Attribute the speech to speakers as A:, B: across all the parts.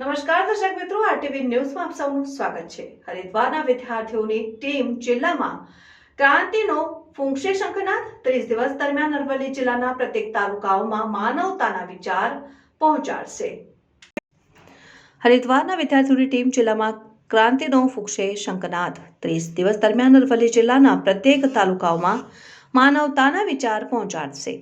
A: નમસ્કાર દર્શક મિત્રો આરટીવી ન્યૂઝમાં આપ સૌનું સ્વાગત છે. હરિદ્વારના વિદ્યાર્થીઓની ટીમ જિલ્લામાં ક્રાંતિનો ફૂંકશે શંખનાદ. ત્રીસ દિવસ દરમિયાન અરવલ્લી જિલ્લાના પ્રત્યેક તાલુકાઓમાં માનવતાના વિચાર પહોંચાડશે. હરિદ્વારના વિદ્યાર્થીઓની ટીમ જિલ્લામાં ક્રાંતિનો ફૂંકશે શંખનાદ. ત્રીસ દિવસ દરમિયાન અરવલ્લી જિલ્લાના પ્રત્યેક તાલુકાઓમાં માનવતાના વિચાર પહોંચાડશે.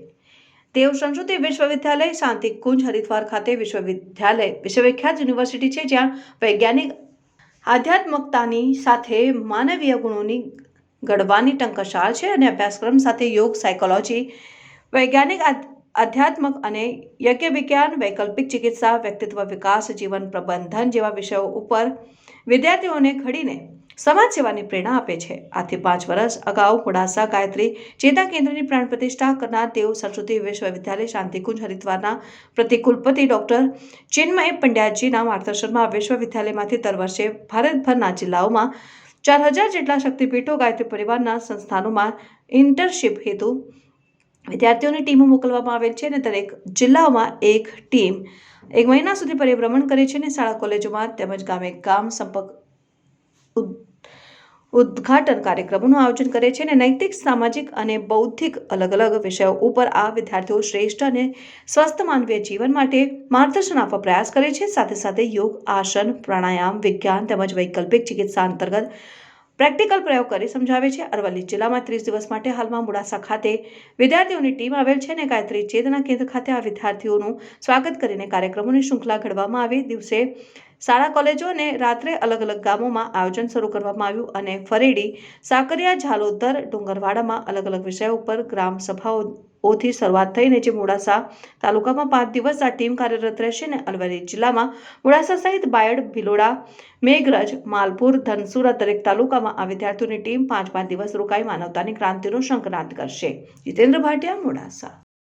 A: દેવ સંસ્કૃતિ વિશ્વવિદ્યાલય શાંતિકુંજ, હરિદ્વાર ખાતે વિશ્વવિદ્યાલય વિશ્વવિખ્યાત યુનિવર્સિટી છે, જ્યાં વૈજ્ઞાનિક આધ્યાત્મકતાની સાથે માનવીય ગુણોની ઘડવાની ટંકશાળ છે અને અભ્યાસક્રમ સાથે યોગ, સાયકોલોજી, વૈજ્ઞાનિક આધ- આધ્યાત્મક અને યજ્ઞ વિજ્ઞાન વૈકલ્પિક ચિકિત્સા, વ્યક્તિત્વ વિકાસ, જીવન પ્રબંધન જેવા વિષયો ઉપર વિદ્યાર્થીઓને ઘડીને સમાજ સેવાની પ્રેરણા આપે છે. આથી પાંચ વર્ષ અગાઉ મોડાસા ગાયત્રી ચેતા કેન્દ્રની પ્રાણ પ્રતિષ્ઠા કરનાર દેવ સરસ્વતી વિશ્વવિદ્યાલય શાંતિકુંજ હરિદ્વારના પ્રતિકુલપતિ ડોક્ટર ચિન્મય પંડ્યાજીના માર્ગદર્શનમાં વિશ્વવિદ્યાલયમાંથી દર વર્ષે ભારતભરના જિલ્લાઓમાં ચાર હજાર જેટલા શક્તિપીઠો ગાયત્રી પરિવારના સંસ્થાનોમાં ઇન્ટર્નશીપ હેતુ વિદ્યાર્થીઓની ટીમો મોકલવામાં આવેલ છે અને દરેક જિલ્લાઓમાં એક ટીમ એક મહિના સુધી પરિભ્રમણ કરે છે અને શાળા કોલેજોમાં તેમજ ગામે ગામ સંપર્ક ઉદ- ઉદ્ઘાટન કાર્યક્રમોનું આયોજન કરે છે અને નૈતિક, સામાજિક અને બૌદ્ધિક અલગ અલગ વિષયો ઉપર આ વિદ્યાર્થીઓ શ્રેષ્ઠ અને સ્વસ્થ માનવીય જીવન માટે માર્ગદર્શન આપવા પ્રયાસ કરે છે. સાથે સાથે યોગ, આસન, પ્રાણાયામ, વિજ્ઞાન તેમજ વૈકલ્પિક ચિકિત્સા અંતર્ગત પ્રેક્ટિકલ પ્રયોગ કરી સમજાવે છે. અરવલ્લી જિલ્લામાં ત્રીસ દિવસ માટે હાલમાં મોડાસા ખાતે વિદ્યાર્થીઓની ટીમ આવેલ છે અને ગાયત્રી ચેતના કેન્દ્ર ખાતે આ વિદ્યાર્થીઓનું સ્વાગત કરીને કાર્યક્રમોની શૃંખલા ઘડવામાં આવી. દિવસે શાળા, કોલેજો અને રાત્રે અલગ અલગ ગામોમાં આયોજન શરૂ કરવામાં આવ્યું અને ફરેડી, સાકરિયા, ઝાલોદર, ડુંગરવાડામાં અલગ અલગ વિષયો ઉપર ગ્રામ સભાઓથી શરૂઆત થઈને જે મોડાસા તાલુકામાં પાંચ દિવસ આ ટીમ કાર્યરત રહેશે અને અરવલ્લી જિલ્લામાં મોડાસા સહિત બાયડ, ભિલોડા, મેઘરજ, માલપુર, ધનસુરા દરેક તાલુકામાં આ વિદ્યાર્થીઓની ટીમ પાંચ પાંચ દિવસ રોકાઈ માનવતાની ક્રાંતિનો શંખનાદ કરશે. જીતેન્દ્ર ભાટિયા, મોડાસા.